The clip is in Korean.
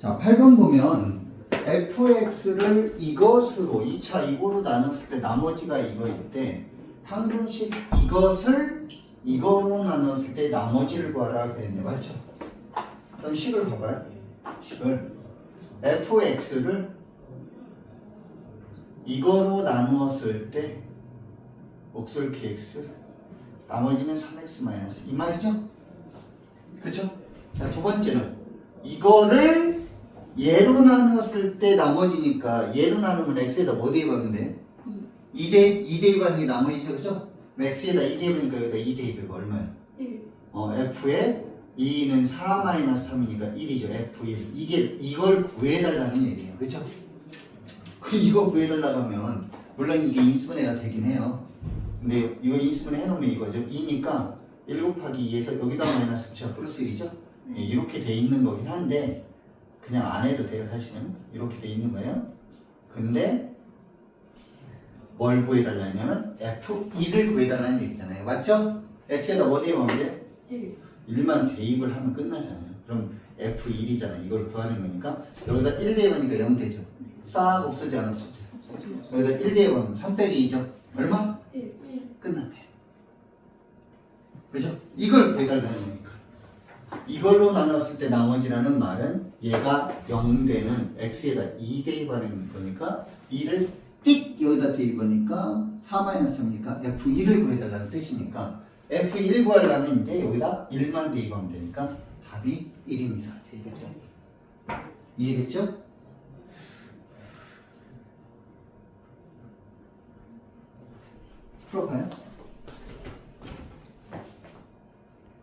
자, 8번 보면 fx를 이것으로 2차 이거로 나눴을 때 나머지가 이거일 때 항등식 이것을 이거로 나눴을 때 나머지를 구하라 그랬네 맞죠? 그럼 식을 봐봐요 식을 fx를 이거로 나누었을 때 옥설 kx 나머지는 3x 마이너스 이 말이죠? 그쵸? 자, 두 번째는 이거를 얘로 나눴을 때 나머지니까 얘로 나누면 x에다 뭐 대입하면 돼? 2대 2 대입하는 게 나머지죠, 그죠? x에다 2 대입하니까 여기다 2 대입해봐 얼마야? 1 어, f에 2는 4 마이너스 3이니까 1이죠, f1 이게 이걸 구해달라는 얘기예요, 그죠? 그 이거 구해달라고 하면 물론 이게 인수분해가 되긴 해요. 근데 이거 인수분해 해놓으면 이거죠. 2니까 1 곱하기 2에서 여기다 마이너스 붙여 플러스 1이죠. 예, 이렇게 돼 있는 거긴 한데 그냥 안 해도 돼요 사실은 이렇게 돼 있는 거예요. 근데 뭘 구해달라냐면 F2를 구해달라는 얘기잖아요. 맞죠? X에다 뭐 대입하면 돼? 1 1만 대입을 하면 끝나잖아요. 그럼 F1이잖아. 이걸 구하는 거니까 여기다 1 대입하니까 0 되죠. 싹 없어지 안 없어져. 여기다 1 대입하면 3 빼기 2죠. 얼마? 1 1 끝났네. 그죠? 이걸 구해달라는 거니까. 이걸로 나눴을 때 나머지라는 말은 얘가 0 되는 x에다 2 대입하는 거니까 2를 띡 여기다 대입하니까 4-3이니까 f1을 구해달라는 뜻이니까 f1 구하려면 이제 여기다 1만 대입하면 되니까 답이 1입니다. 되겠죠? 이해됐죠? 풀어봐요.